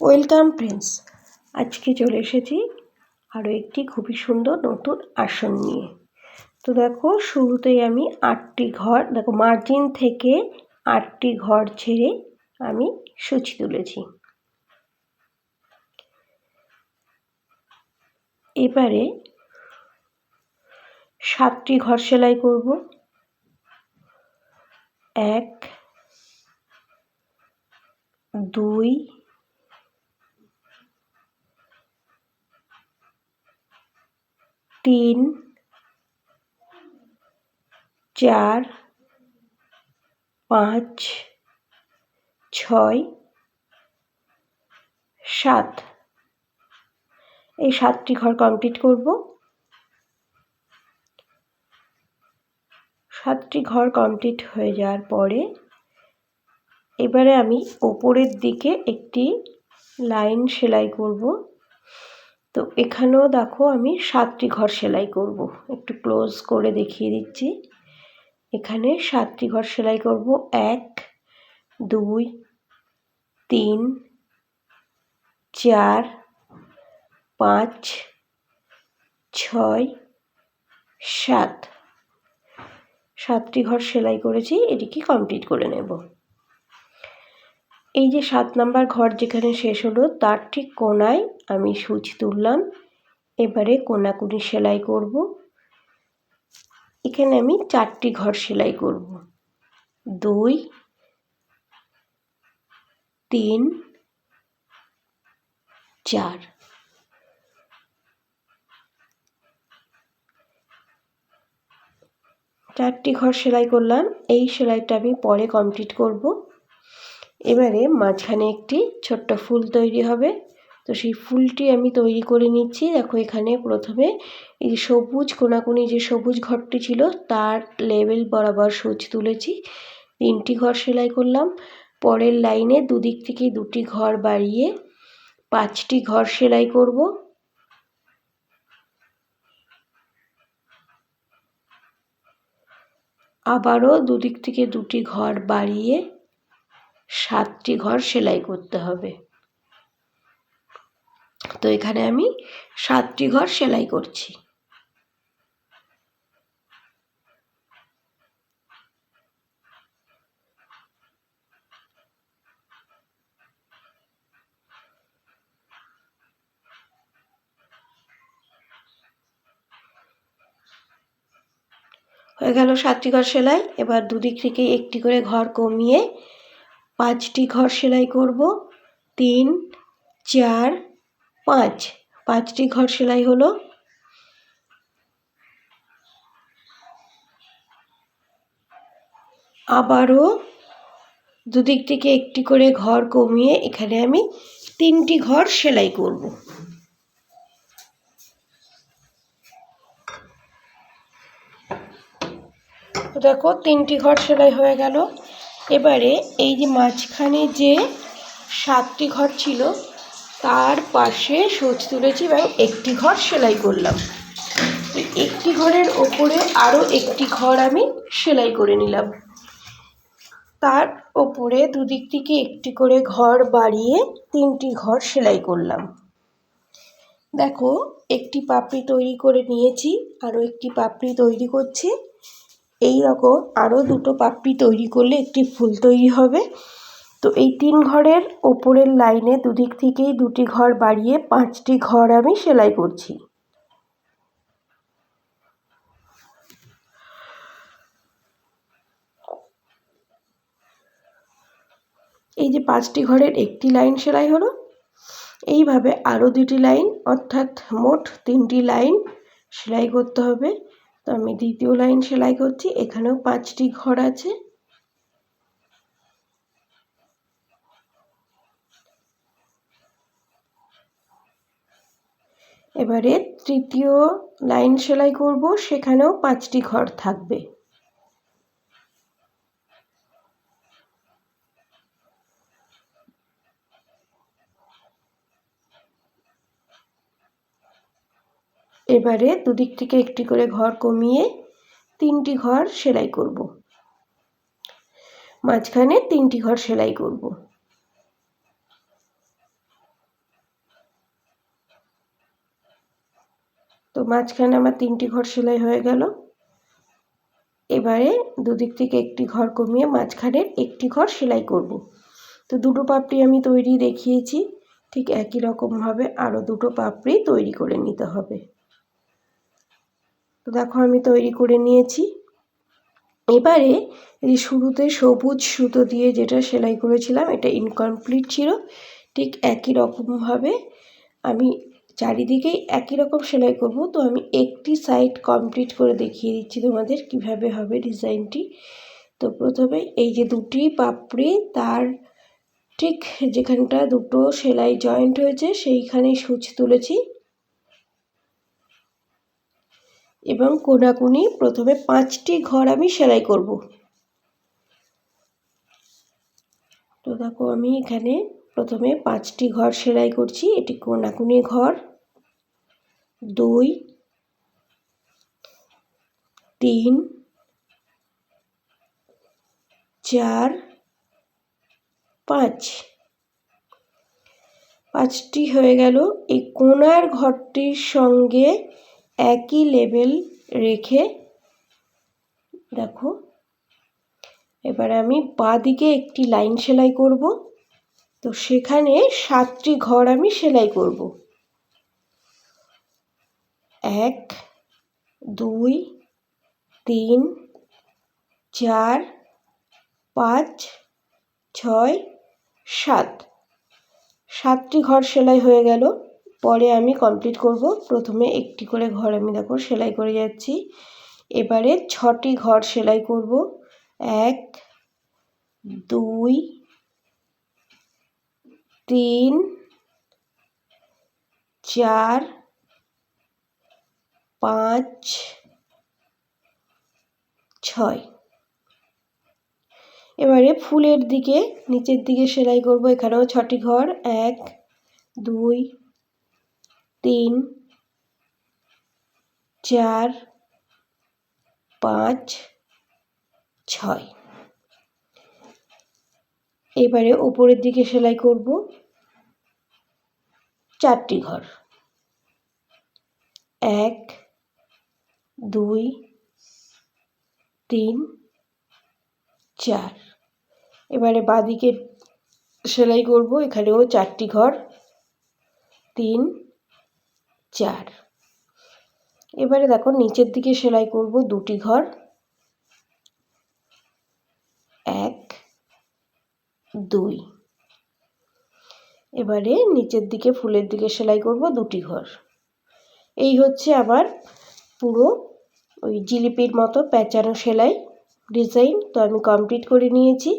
Welcome friends আজকে চলে এসেছি আরও একটি খুবই সুন্দর নতুন আসন নিয়ে। তো দেখো, শুরুতেই আমি আটটি ঘর, দেখো মার্জিন থেকে আটটি ঘর ছেড়ে আমি সূচি তুলেছি। এবারে সাতটি ঘর সেলাই করব। এক, দুই তিন, চার, পাঁচ, ছয়, সাত। এই সাতটি ঘর কমপ্লিট করব। সাতটি ঘর কমপ্লিট হয়ে যাওয়ার পরে এবারে আমি ওপরের দিকে একটি লাইন সেলাই করব। তো এখানেও দেখো আমি সাতটি ঘর সেলাই করব। একটু ক্লোজ করে দেখিয়ে দিচ্ছি। এখানে সাতটি ঘর সেলাই করব। এক, দুই, তিন, চার, পাঁচ, ছয়, সাত। সাতটি ঘর সেলাই করেছি, এটিকে কমপ্লিট করে নেব। এই যে সাত নাম্বার ঘর যেখানে শেষ হলো, তার ঠিক কোনায় আমি সুচ তুললাম। এবারে কোনাকুনি সেলাই করব। এখানে আমি চারটি ঘর সেলাই করব। দুই, তিন, চার। চারটি ঘর সেলাই করলাম। এই সেলাইটা আমি পরে কমপ্লিট করব। এবারে মাঝখানে একটি ছোট্ট ফুল তৈরি হবে। তো সেই ফুলটি আমি তৈরি করে নিচ্ছি। দেখো এখানে প্রথমে এই সবুজ, কোনাকুনি যে সবুজ ঘরটি ছিল, তার লেবেল বরাবর সুচ তুলেছি। তিনটি ঘর সেলাই করলাম। পরের লাইনে দুদিক থেকে দুটি ঘর বাড়িয়ে পাঁচটি ঘর সেলাই করব। আবারও দুদিক থেকে দুটি ঘর বাড়িয়ে সাতটি ঘর সেলাই করতে হবে। তো এখানে আমি সাতটি ঘর সেলাই করছি। হয়ে গেল সাতটি ঘর সেলাই। এবার দুদিক থেকে একটি করে ঘর কমিয়ে পাঁচটি ঘর সেলাই করব। তিন, চার, পাঁচ। পাঁচটি ঘর সেলাই হলো আবারও দুদিক থেকে একটি করে ঘর কমিয়ে এখানে আমি তিনটি ঘর সেলাই করব। দেখো তিনটি ঘর সেলাই হয়ে গেল। এবারে এই যে মাঝখানে যে সাতটি ঘর ছিল, তার পাশে সোচ তুলেছি এবং একটি ঘর সেলাই করলাম। একটি ঘরের ওপরে আরও একটি ঘর আমি সেলাই করে নিলাম। তার ওপরে দুদিক থেকে একটি করে ঘর বাড়িয়ে তিনটি ঘর সেলাই করলাম। দেখো, একটি পাপড়ি তৈরি করে নিয়েছি আরও একটি পাপড়ি তৈরি করছি। এই রকম আরও দুটো পাপড়ি তৈরি করলে একটি ফুল তৈরি হবে। তো এই তিন ঘরের ওপরের লাইনে দুদিক থেকেই দুটি ঘর বাড়িয়ে পাঁচটি ঘর আমি সেলাই করছি। এই যে পাঁচটি ঘরের একটি লাইন সেলাই হলো, এইভাবে আরও দুটি লাইন, অর্থাৎ মোট তিনটি লাইন সেলাই করতে হবে। আমি দ্বিতীয় লাইন সেলাই করছি। এখানেও পাঁচটি ঘর আছে। এবারে তৃতীয় লাইন সেলাই করব। সেখানেও পাঁচটি ঘর থাকবে। এবারে দুদিক থেকে একটি করে ঘর কমিয়ে তিনটি ঘর সেলাই করব। মাঝখানে তিনটি ঘর সেলাই করব। তো মাঝখানে আমার তিনটি ঘর সেলাই হয়ে গেল। এবারে দুদিক থেকে একটি ঘর কমিয়ে মাঝখানের একটি ঘর সেলাই করব। তো দুটো পাপড়ি আমি তৈরি দেখিয়েছি। ঠিক একই রকমভাবে আরও দুটো পাপড়ি তৈরি করে নিতে হবে। তো দেখো আমি তৈরি করে নিয়েছি। এবারে এই শুরুতে সবুজ সুতো দিয়ে যেটা সেলাই করেছিলাম, এটা ইনকমপ্লিট ছিল। ঠিক একই রকমভাবে আমি চারিদিকেই একই রকম সেলাই করব। তো আমি একটি সাইড কমপ্লিট করে দেখিয়ে দিচ্ছি তোমাদের কীভাবে হবে ডিজাইনটি। তো প্রথমে এই যে দুটি পাপড়ি, তার ঠিক যেখানটা দুটো সেলাই জয়েন্ট হয়েছে, সেইখানেই সুচ তুলেছি। এবং কোনাকুনি প্রথমে পাঁচটি ঘর আমি সেলাই করব। তো দেখো আমি এখানে প্রথমে পাঁচটি ঘর সেলাই করছি। এটি কোনাকুনি ঘর, দুই, তিন, চার, পাঁচ। পাঁচটি হয়ে গেল। এই কোনার ঘরটির সঙ্গে একই লেভেল রেখে, দেখো, এবার আমি বাঁদিকে একটি লাইন সেলাই করব। তো সেখানে সাতটি ঘর আমি সেলাই করব। এক, দুই, তিন, চার, পাঁচ, ছয়, সাত। সাতটি ঘর সেলাই হয়ে গেল। পরে আমি কমপ্লিট করব। প্রথমে একটি করে ঘর আমি দেখো সেলাই করে যাচ্ছি। এবারে ছটি ঘর সেলাই করব। এক, দুই, তিন, চার, পাঁচ, ছয়। এবারে ফুলের দিকে, নিচের দিকে সেলাই করব। এখানেও ছটি ঘর। এক, দুই তিন, চার, পাঁচ, ছয়। এবারে ওপরের দিকে সেলাই করব। চারটি ঘর। এক, দুই, তিন, চার। এবারে বাঁদিকে সেলাই করব। এখানেও চারটি ঘর। তিন চার। এবারে দেখো নিচের দিকে সেলাই করব দুটি ঘর। এক, দুই। এবারে নিচের দিকে ফুলের দিকে সেলাই করব দুটি ঘর। এই হচ্ছে আবার পুরো ওই জিলিপির মতো প্যাঁচানো সেলাই ডিজাইন। তো আমি কমপ্লিট করে নিয়েছি।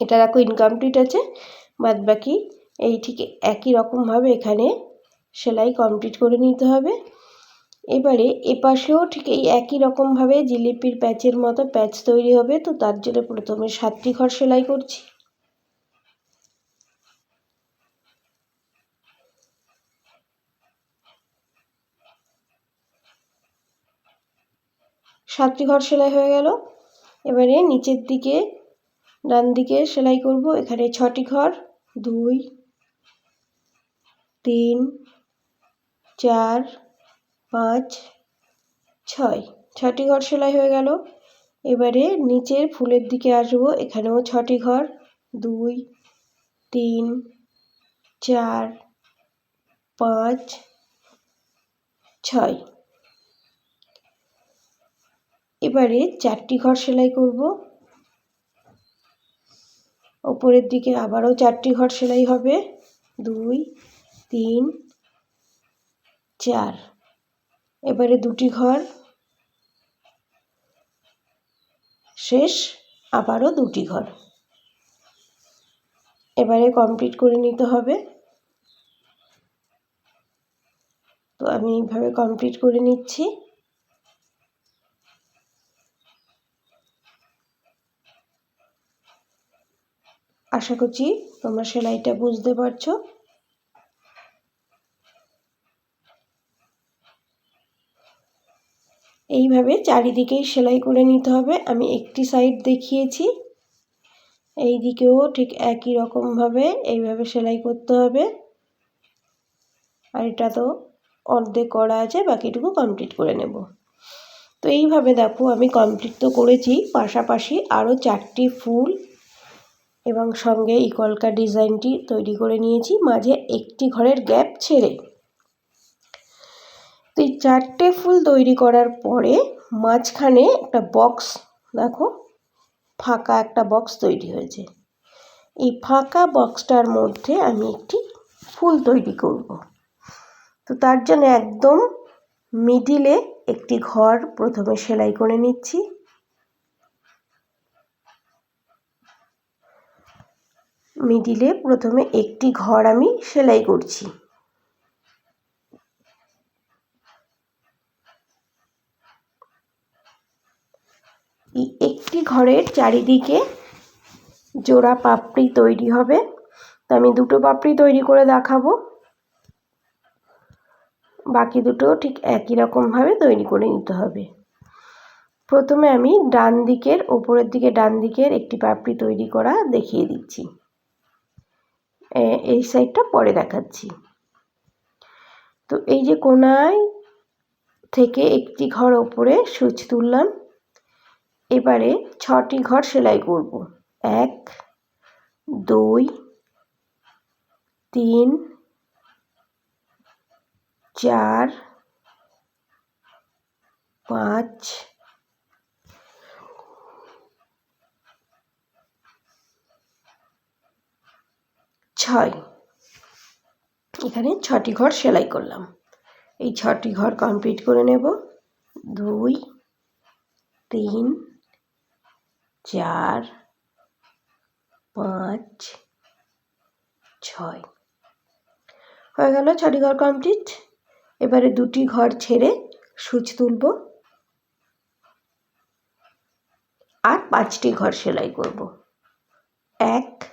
এটা দেখো ইনকমপ্লিট আছে বাদ বাকি এই ঠিক একই রকমভাবে এখানে সেলাই কমপ্লিট করে নিতে হবে। এবারে এপাশেও ঠিক এই একই রকমভাবে জিলিপির প্যাচের মতো প্যাচ তৈরি হবে, তো তার জন্য প্রথমে সাতটি ঘর সেলাই করছি। সাতটি ঘর সেলাই হয়ে গেল। এবারে নিচের দিকে, ডান দিকে সেলাই করব। এখানে ছটি ঘর, দুই, তিন চার, পাঁচ, ছয়। ছটি ঘর সেলাই হয়ে গেল। এবারে নিচের ফুলের দিকে আসব। এখানেও ছটি ঘর। দুই, তিন, চার, পাঁচ, ছয়। এবারে চারটি ঘর সেলাই করব। ওপরের দিকে আবারও চারটি ঘর সেলাই হবে। দুই, তিন চার। এবারে দুটি ঘর। শেষ, আবারও দুটি ঘর। এবারে কমপ্লিট করে নিতে হবে। তো আমি এইভাবে কমপ্লিট করে নিচ্ছি। আশা করছি তোমরা সেলাইটা বুঝতে পারছ। এইভাবে চারিদিকেই সেলাই করে নিতে হবে। আমি একটি সাইড দেখিয়েছি। এই দিকেও ঠিক একই রকমভাবে এইভাবে সেলাই করতে হবে। আর এটা তো অর্ধেক করা আছে, বাকিটুকু কমপ্লিট করে নেব। তো এইভাবে দেখো, আমি কমপ্লিট তো করেছি। পাশাপাশি আরও চারটি ফুল এবং সঙ্গে ইকলকা ডিজাইনটি তৈরি করে নিয়েছি। মাঝে একটি ঘরের গ্যাপ ছেড়ে তো এই চারটে ফুল তৈরি করার পরে মাঝখানে একটা বক্স, দেখো, ফাঁকা একটা বক্স তৈরি হয়েছে। এই ফাঁকা বক্সটার মধ্যে আমি একটি ফুল তৈরি করব। তো তার জন্য একদম মিডিলে একটি ঘর প্রথমে সেলাই করে নিচ্ছি। মিডিলে প্রথমে একটি ঘর আমি সেলাই করছি এই একটি ঘরের চারিদিকে জোড়া পাপড়ি তৈরি হবে। তো আমি দুটো পাপড়ি তৈরি করে দেখাবো। বাকি দুটো ঠিক একই রকমভাবে তৈরি করে নিতে হবে। প্রথমে আমি ডান দিকের, ওপরের দিকে ডান দিকের একটি পাপড়ি তৈরি করা দেখিয়ে দিচ্ছি। এই সাইডটা পরে দেখাচ্ছি। তো এই যে কোনায় থেকে একটি ঘর ওপরে সুচ তুললাম। এবারে ছটি ঘর সেলাই করব। এক, দুই, তিন, চার, পাঁচ, ছয়। এখানে ছটি ঘর সেলাই করলাম। এই ছটি ঘর কমপ্লিট করে নেব। দুই, তিন চার, পাঁচ, ছয়। হয়ে গেল ছটি ঘর কমপ্লিট এবারে দুটি ঘর ছেড়ে সুচ তুলব। আর পাঁচটি ঘর সেলাই করব। এক,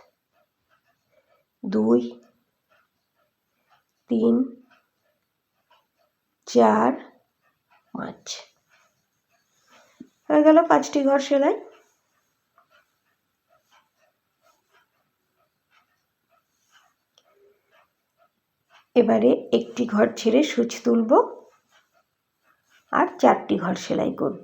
দুই, তিন, চার, পাঁচ। হয়ে গেল পাঁচটি ঘর সেলাই। এবারে একটি ঘর ছেড়ে সুচ তুলব আর চারটি ঘর সেলাই করব।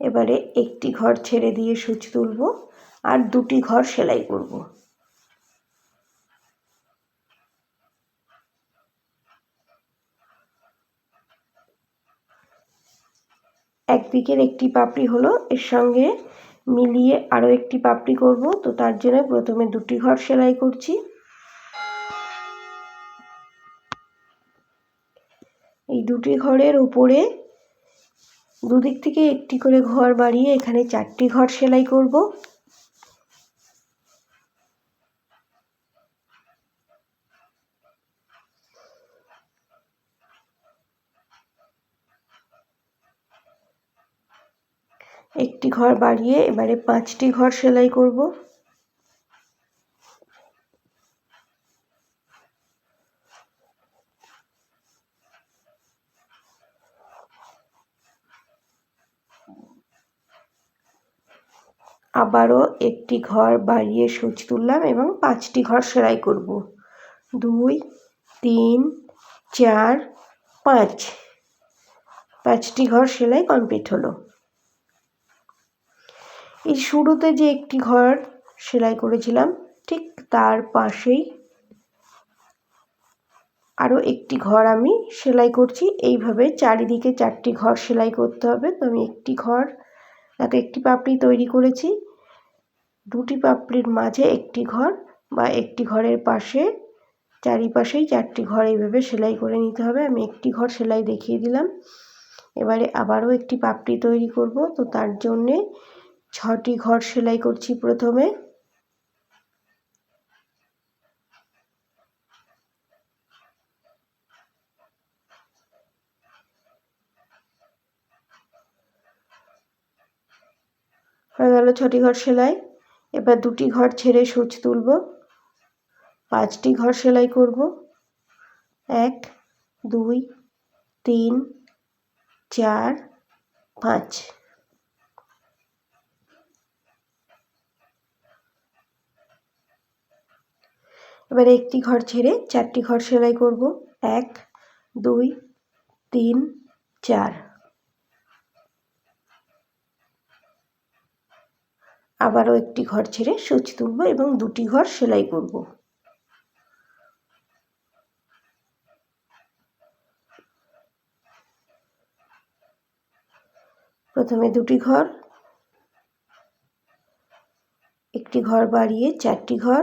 এবারে একটি ঘর ছেড়ে দিয়ে সুচ তুলব আর দুটি ঘর সেলাই করব। একদিকের একটি পাপড়ি হলো, এর সঙ্গে মিলিয়ে আরও একটি পাপড়ি করব। তো তার জন্য প্রথমে দুটি ঘর সেলাই করছি। এই দুটি ঘরের উপরে দুদিক থেকে একটি করে ঘর বাড়িয়ে এখানে চারটি ঘর সেলাই করব। একটি ঘর বাড়িয়ে এবারে পাঁচটি ঘর সেলাই করব। আবারও একটি ঘর বাড়িয়ে সুচ তুললাম এবং পাঁচটি ঘর সেলাই করব। দুই, তিন, চার, পাঁচ। পাঁচটি ঘর সেলাই কমপ্লিট হলো। এই শুরুতে যে একটি ঘর সেলাই করেছিলাম, ঠিক তার পাশেই আরও একটি ঘর আমি সেলাই করছি। এইভাবে চারিদিকে চারটি ঘর সেলাই করতে হবে। তো আমি একটি ঘর তাকে একটি পাপড়ি তৈরি করেছি। দুটি পাপড়ির মাঝে একটি ঘর বা একটি ঘরের পাশে, চারিপাশেই চারটি ঘর এইভাবে সেলাই করে নিতে হবে। আমি একটি ঘর সেলাই দেখিয়ে দিলাম। এবারে আবারও একটি পাপড়ি তৈরি করব। তো তার জন্যে ছটি ঘর সেলাই করছি প্রথমে। হয়ে গেল ছটি ঘর সেলাই। এবার দুটি ঘর ছেড়ে সুচ তুলব। পাঁচটি ঘর সেলাই করব। এক, দুই, তিন, চার, পাঁচ। এবারে একটি ঘর ছেড়ে চারটি ঘর সেলাই করব। এক, দুই, তিন, চার। আবারও একটি ঘর ছেড়ে সূচ তুলব এবং দুটি ঘর সেলাই করব। প্রথমে দুটি ঘর, একটি ঘর বাড়িয়ে চারটি ঘর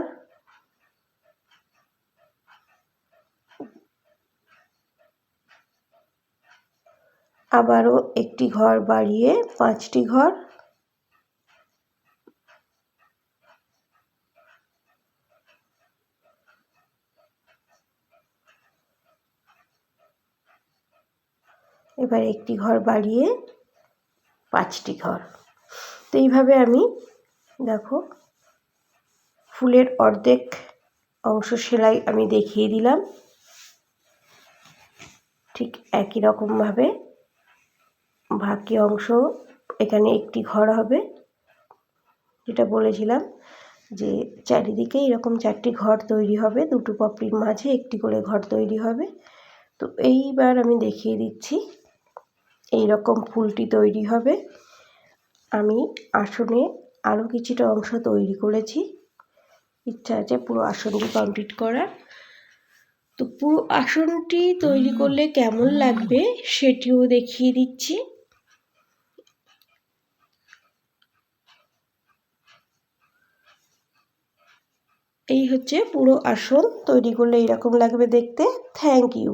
আবারও একটি ঘর বাড়িয়ে পাঁচটি ঘর। এবার একটি ঘর বাড়িয়ে পাঁচটি ঘর। তো এইভাবে আমি, দেখো, ফুলের অর্ধেক অংশ সেলাই আমি দেখিয়ে দিলাম। ঠিক একই রকমভাবে বাকি অংশ এখানে একটি ঘর হবে। যেটা বলেছিলাম যে চারিদিকে এরকম চারটি ঘর তৈরি হবে, দুটো পাপড়ির মাঝে একটি করে ঘর তৈরি হবে। তো এইবার আমি দেখিয়ে দিচ্ছি এই রকম ফুলটি তৈরি হবে। আমি আসনে আরও কিছুটা অংশ তৈরি করেছি। ইচ্ছা আছে পুরো আসনটি কমপ্লিট করার। তো পুরো আসনটি তৈরি করলে কেমন লাগবে সেটিও দেখিয়ে দিচ্ছি। এই হচ্ছে পুরো আসন। তৈরি করলে এরকম লাগবে দেখতে। Thank you